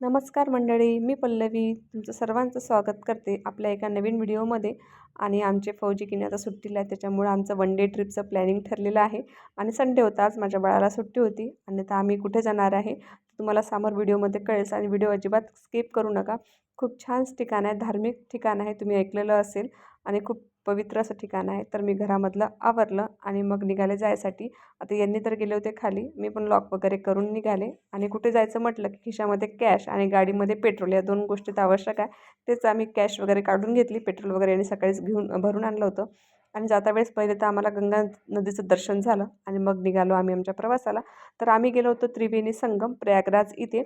नमस्कार मंडळी मी पल्लवी तुमचं सर्वांचं स्वागत करते आपल्या एका नवीन व्हिडिओमध्ये. आणि आमचे फौजी किने आता सुट्टीला आहे त्याच्यामुळं आमचं वन डे ट्रिपचं प्लॅनिंग ठरलेलं आहे. आणि संडे होता आज माझ्या बाळाला सुट्टी होती. आणि आता आम्ही कुठे जाणार आहे? तुम्हाला समोर व्हिडिओमध्ये कळेल. आणि व्हिडिओ अजिबात स्किप करू नका. खूप छान ठिकाण आहे धार्मिक ठिकाण आहे तुम्ही ऐकलेलं असेल. आणि खूप पवित्र असं ठिकाण आहे. तर मी घरामधलं आवरलं आणि मग निघाले जायसाठी. आता यांनी तर गेले होते खाली. मी पण लॉक वगैरे करून निघाले. आणि कुठे जायचं म्हटलं की खिशामध्ये कॅश आणि गाडीमध्ये पेट्रोल या दोन गोष्टी तर आवश्यक आहे. तेच आम्ही कॅश वगैरे काढून घेतली. पेट्रोल वगैरे आणि सकाळीच घेऊन भरून आणलं होतं. आणि जाता वेळेस पहिले तर आम्हाला गंगा नदीचं दर्शन झालं आणि मग निघालो आम्ही आमच्या प्रवासाला. तर आम्ही गेलो होतो त्रिवेणी संगम प्रयागराज इथे.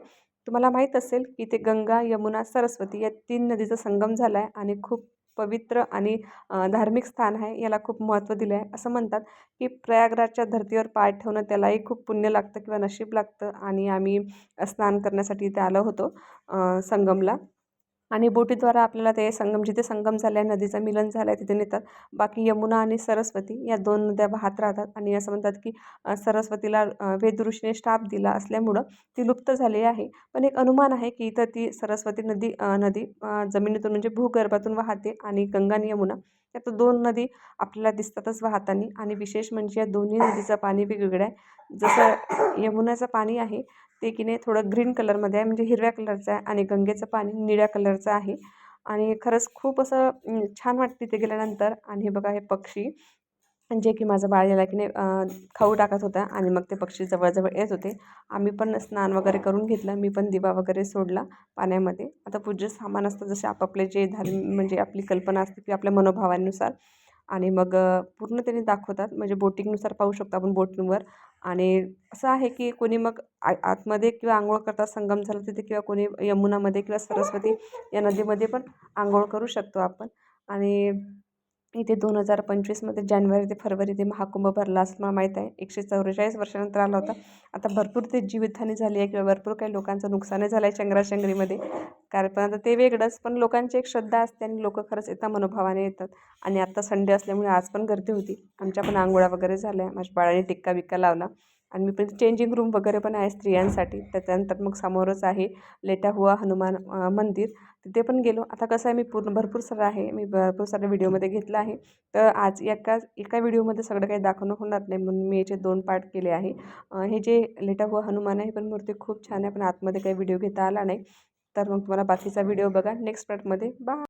तुम्हाला माहीत असेल की इथे गंगा यमुना सरस्वती या तीन नदीचा संगम झाला आहे आणि खूप पवित्र आणि धार्मिक स्थान आहे याला खूप महत्त्व दिलं आहे असं म्हणतात की प्रयागराजच्या धर्तीवर पाय ठेवणं त्यालाही खूप पुण्य लागतं किंवा नशीब लागतं आणि आम्ही स्नान करण्यासाठी इथे आलो होतो संगमला. आणि बोटीद्वारा आपल्याला ते संगम जिथे संगम झाला आहे नदीचं मिलन झालं आहे तिथे नेतात. बाकी यमुना आणि सरस्वती या दोन नद्या वाहत राहतात. आणि असं म्हणतात की सरस्वतीला वेदऋषीने श्राप दिला असल्यामुळं ती लुप्त झाली आहे. पण एक अनुमान आहे की इथं ती सरस्वती नदी नदी जमिनीतून म्हणजे भूगर्भातून वाहते आणि गंगा आणि यमुना या दोन नदी आपल्याला दिसतातच वाहताना. आणि विशेष म्हणजे या दोन्ही नदीचं पाणी वेगवेगळं आहे. जसं यमुनाचं पाणी आहे ते की नाही थोडं ग्रीन कलरमध्ये आहे म्हणजे हिरव्या कलरचं आहे आणि गंगेचं पाणी निळ्या कलरचं आहे. आणि खरंच खूप असं छान वाटतं तिथे गेल्यानंतर. आणि हे बघा हे पक्षी जे की माझं बाळ याला की नाही खाऊ टाकत होता आणि मग ते पक्षी जवळजवळ येत होते. आम्ही पण स्नान वगैरे करून घेतलं. मी पण दिवा वगैरे सोडला पाण्यामध्ये. आता पूज्य सामान असतं जसे आपापले जे धार्म म्हणजे आपली कल्पना असते की आपल्या मनोभावानुसार. आणि मग पूर्ण त्यांनी दाखवतात. म्हणजे बोटिंगनुसार पाहू शकतो आपण बोटिंगवर. आणि असं आहे की कोणी मग आ आतमध्ये किंवा आंघोळ करता संगम झाला तिथे किंवा कोणी यमुनामध्ये किंवा सरस्वती या नदीमध्ये पण आंघोळ करू शकतो आपण. आणि इथे दोन हजार पंचवीसमध्ये जानेवारी ते फरवरी ते महाकुंभ भरला असं मला माहीत आहे. एकशे चौवेचाळीस वर्षानंतर आला होता. आता भरपूर ते जीवितहानी झाली आहे किंवा भरपूर काही लोकांचं नुकसानही झालं आहे चंगराचंगरीमध्ये कारण पण आता ते वेगळंच पण लोकांची एक श्रद्धा असते आणि लोक खरंच येतात मनोभावाने येतात. आणि आत्ता संडे असल्यामुळे आज पण गर्दी होती. आमच्या पण आंघोळा वगैरे झाल्या. माझ्या बाळाने टिक्का बिक्का लावला. आणि मी पण चेंजिंग रूम वगैरे पण आहे स्त्रियांसाठी. त्याच्यानंतर मग समोरच आहे लेटा हुआ हनुमान मंदिर. तिथे पण गेलो. आता कसं आहे मी पूर्ण भरपूर सारं आहे. मी भरपूर साऱ्या व्हिडिओमध्ये घेतलं आहे. तर आज एका एका व्हिडिओमध्ये सगळं काही दाखवणं होणार नाही. म्हणून मी याचे दोन पार्ट केले आहे. हे जे लेटा हुआ हनुमान आहे पण मूर्ती खूप छान आहे. पण आतमध्ये काही व्हिडिओ घेता आला नाही. तर मग तुम्हाला बाकीचा व्हिडिओ बघा. नेक्स्ट पार्टमध्ये बा